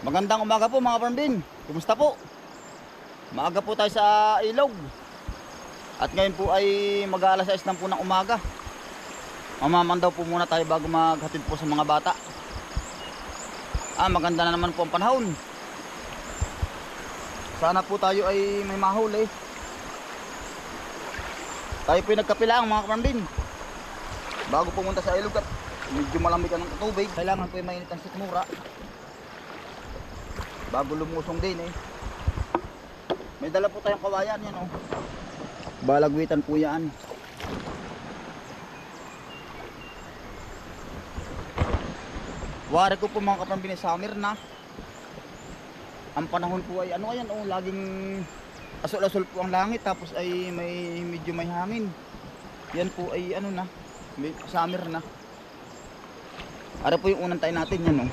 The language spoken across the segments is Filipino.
Magandang umaga po mga parmbin. Kumusta po? Maaga po tayo sa ilog. At ngayon po ay mag-aalas 6 na po ng umaga. Mamaman daw po muna tayo bago maghatid po sa mga bata. Ah, maganda na naman po ang panahon. Sana po tayo ay may mahuli. Tayo po ay nagkapilang mga parmbin. Bago pumunta sa ilog at medyo malamig ang tubig. Kailangan po ay mainit ang sikmura bago lumusong din eh. May dala po tayong kawayan yan oh. Balagwitan po yan. Wari ko po mga kapambin summer na. Ang panahon po ay ano ayan oh, laging asol-asol po ang langit tapos ay may medyo may hangin. Yan po ay ano na, may summer na. Ara po yung unang tayo natin yan oh.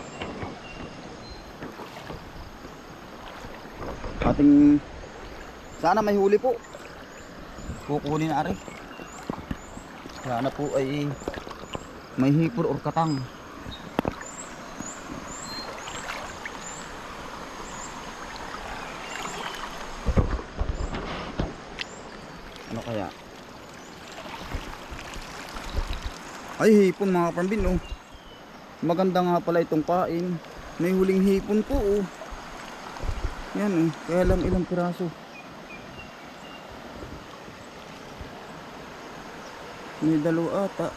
ating sana may huli po. Kukunin na rin sana po ay may hipor or katang. Ano kaya? Ay hipon mga pambin oh maganda nga pala itong pain may huling hipon po oh yan oh, kaya lang ilang piraso. May dalawa ata.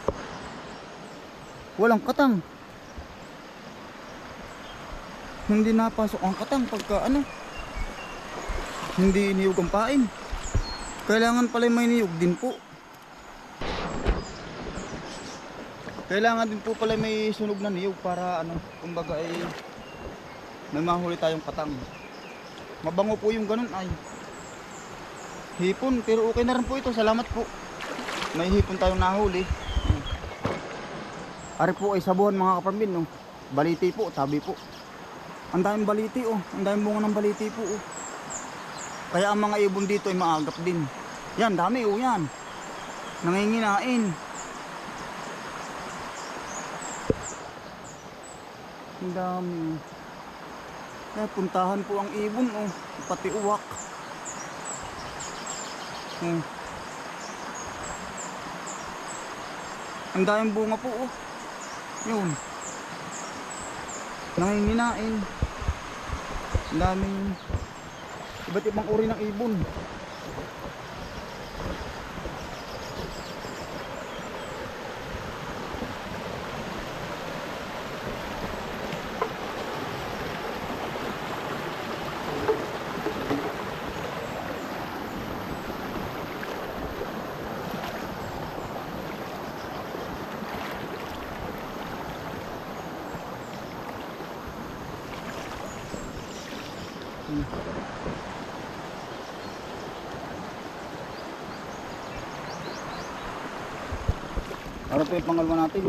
Walang katang. Hindi napasok ang katang pagka ano. Hindi iniyog ang pain. Kailangan pala may niyog din po. Kailangan din po pala may sunog na niyog para ano, kumbaga ay may mahuli tayong katang. Mabango po yung ganun ay. Hipon, pero okay na rin po ito. Salamat po. May hipon tayong nahuli. Ari po ay sabuhan mga kapambin, no. Baliti po, tabi po. Ang daming baliti, oh. Ang daming bunga ng baliti po, oh. Kaya ang mga ibon dito ay maagap din. Yan, dami, oh, yan. Nanginginain. Ang dami, oh. Eh, po ang ibon, oh. Pati uwak. Hmm. Ang daming bunga po, oh. Yun. Nanginginain. Ang daming iba't ibang uri ng ibon. Ano po yung pangalawa natin?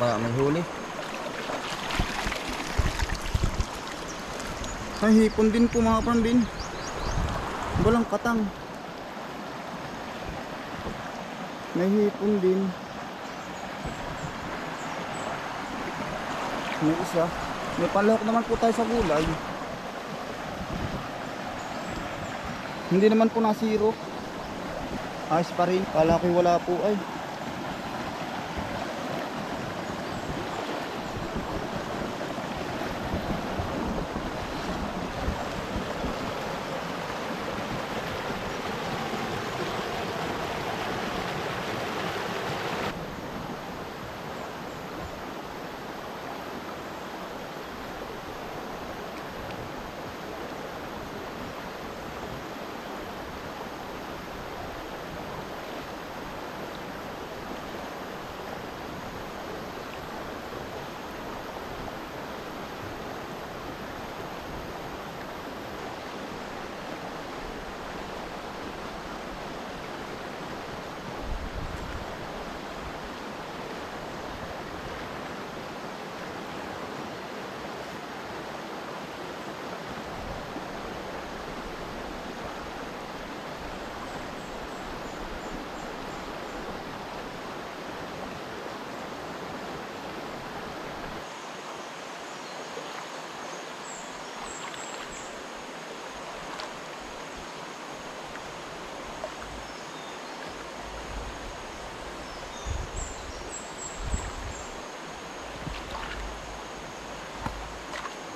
Baka may huli. Ay, hipon din po mga pambin. Walang katang. May hipon din. May isa. May palahok naman po tayo sa gulay. Hindi naman po nasiro. Ayos pa rin. Kala ko wala po ay.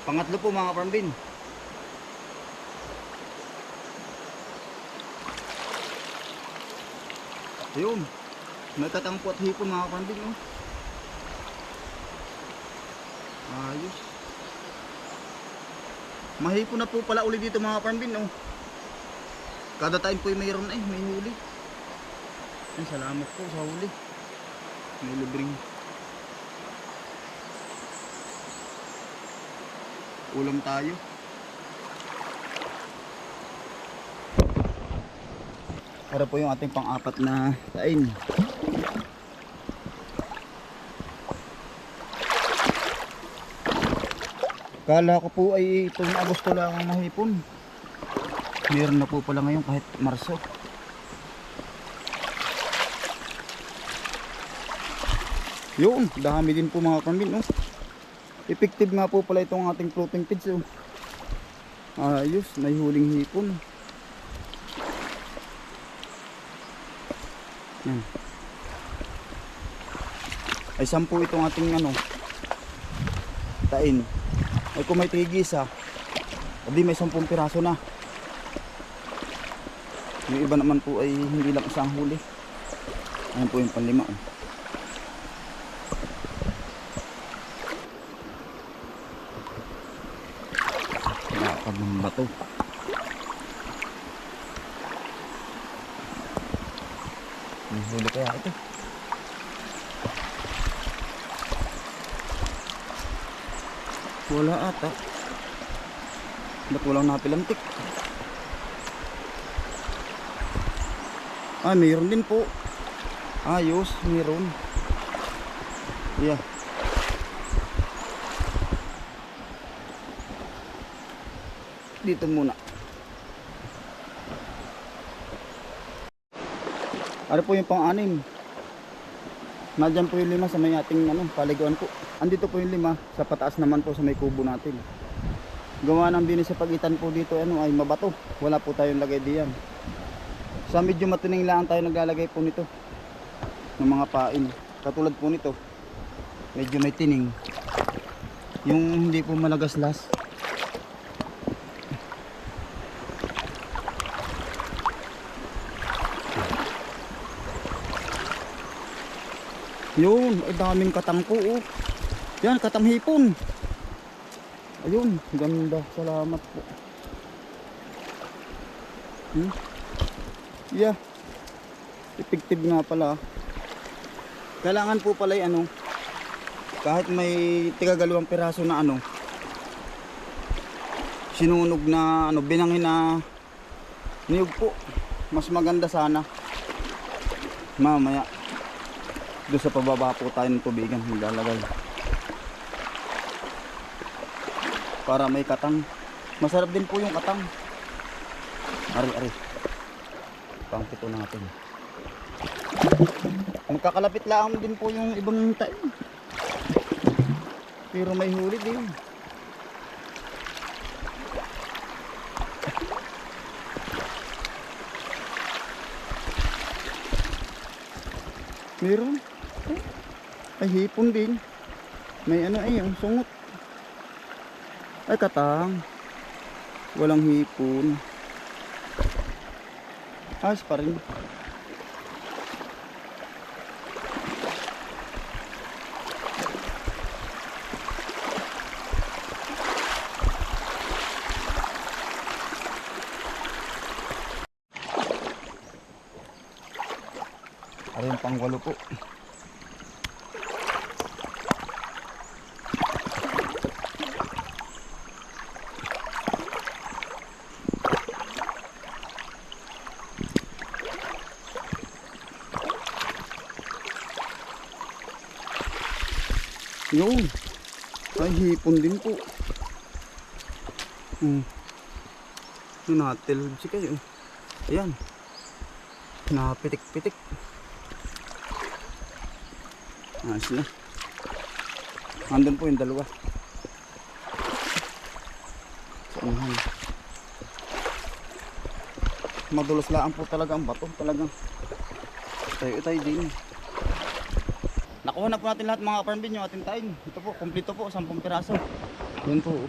Pangatlo po mga kaparambin. Ayun. May katangpo at hipon mga kaparambin. Oh. Ayos. Mahipon na po pala uli dito mga kaparambin. Oh. Kada time po ay mayroon ay may huli. Ay, salamat po sa huli. May libreng ulam tayo. Para po yung ating pang-apat na tain. Kala ko po ay itong Agosto lang ang mahipon. Meron na po pala ngayon kahit Marso. Yun, dami din po mga kambin. Oh. Effective nga po pala itong ating floating feeds. Oh. Ayos, may huling hipon. Yan. Ay sampu itong ating ano tain. Ay kung may tigis ha. Adi may sampung piraso na. Yung iba naman po ay hindi lang isang huli. Ayan po yung panlima. Oh. Lakad ng bato. May huli kaya ito. Wala ata. Ba't walang napilantik? Ah, mayroon din po. Ayos, mayroon. Yeah. Dito muna. Ano po yung pang-anim? Nadyan po yung lima sa may ating ano, paliguan po. Andito po yung lima, sa pataas naman po sa may kubo natin. Gawa ng binis sa pagitan po dito ano, ay mabato. Wala po tayong lagay diyan. Sa medyo matuning lang tayo naglalagay po nito. Ng mga pain. Katulad po nito. Medyo may tining. Yung hindi po malagaslas. Yun, ay daming katangpo oh. Yan, katanghipon. Ayun, ganda. Salamat po. Hmm? Yeah. Effective nga pala. Kailangan po pala yung ano, kahit may tigagalawang piraso na ano, sinunog na ano, binangin na niyog po. Mas maganda sana. Mamaya, doon sa pababa po tayo ng tubigan maglalagay. Para may katang. Masarap din po yung katang. Ari ari. Pang pito natin. Magkakalapit lang din po yung ibang tayo. Pero may huli din. Meron ay hipon din. May ano ay yung sungot. Ay katang. Walang hipon. Ayos pa rin. Yung pangwalo po? Yun. Ay, hipon din po. Hmm. Natil si kayo. Ayan. Napitik-pitik. Ayos na. Andun po yung dalawa. Sa unahan. Madulas lang po talaga ang bato. Talagang tayo tayo din. Nakuha na po natin lahat mga farm bin yung ating tain. Ito po, kumpleto po, 10 piraso. Yun po. Oh.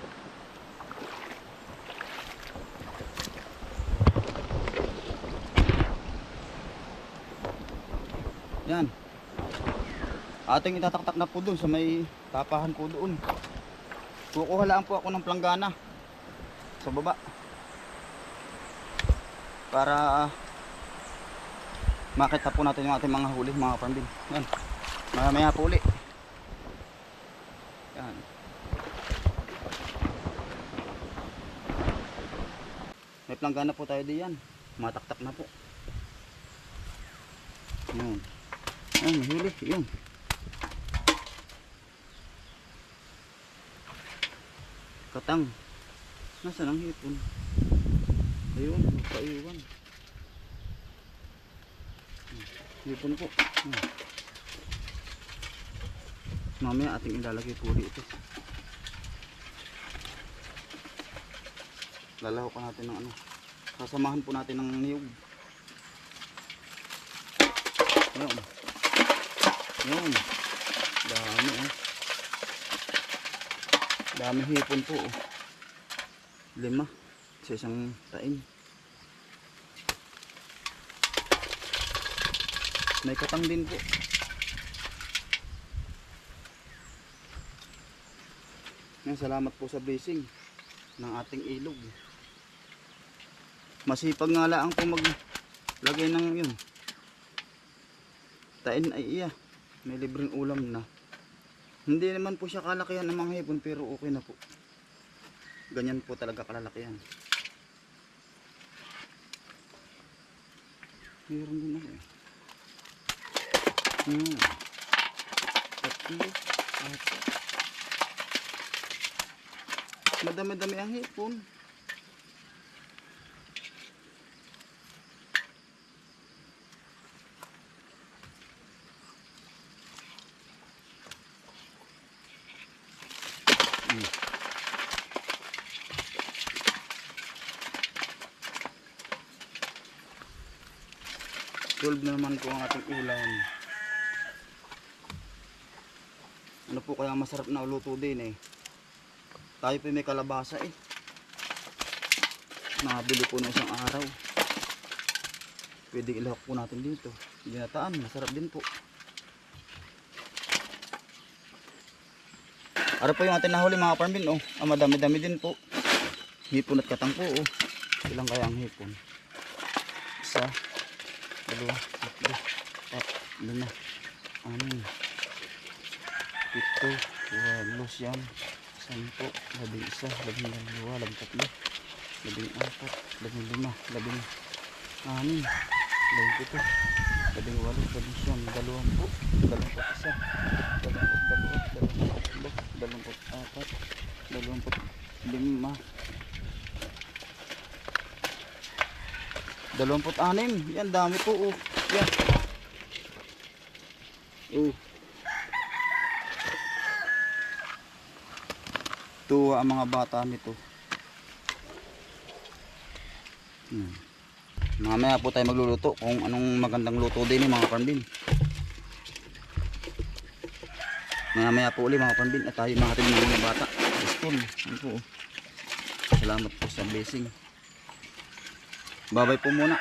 Yan. Ating itataktak na po doon sa may tapahan po doon. Kukuha lang po ako ng planggana sa baba. Para makita po natin yung ating mga huli, mga farm bin. Yan. Mamaya po uli. Yan. May planggana po tayo diyan. Mataktak na po. Yun. Ay, mahuli. Yun. Katang. Nasaan ang hipon? Ayun, magpaiwan. Hipon po. Hmm. Mamaya ating ilalagay po dito. Lalaho pa natin ng ano. Sasamahan po natin ng niyog. Ayun. Ayun. Dami eh. Dami hipon po oh. Lima. Sa isang taing. May katang din po. Salamat po sa blessing ng ating ilog. Masipag nga lang po maglagay ng yun. Tain ay iya. May libreng ulam na. Hindi naman po siya kalakihan ng mga hipon pero okay na po. Ganyan po talaga kalalakihan. Meron din ako eh. Hmm. Tatlo. Apat. Madami-dami ang hipon. Twelve na naman po ang ating ulam. Ano po kaya masarap na luto din eh. Tayo pa may kalabasa eh. Nabili po na isang araw. Pwede ilahok po natin dito. Ginataan, masarap din po. Ara po yung ating nahuli mga parmbin oh. Ah, madami-dami din po. Hipon at katang po oh. Ilang kaya ang hipon? Isa, dalawa, tatlo, apat, lima, anim, pito, walo, siyam, sampo, labing isa, labing dalawa, labing tatlo, labing apat, labing lima, labing anim, labing pito, labing walo, labing siyam, dalawampu, dalawamput isa, dalawamput dalawa, dalawamput tatlo, dalawamput apat, dalawamput lima, dalawamput anim, yan dami po oh, yan. Oh. Tuwa ang mga bata nito. Hmm. Mamaya po tayo magluluto kung anong magandang luto din eh, mga parmbin. Mamaya po ulit mga parmbin at tayo mga ng mga bata. School. Ano po. Salamat po sa blessing. Babay po muna.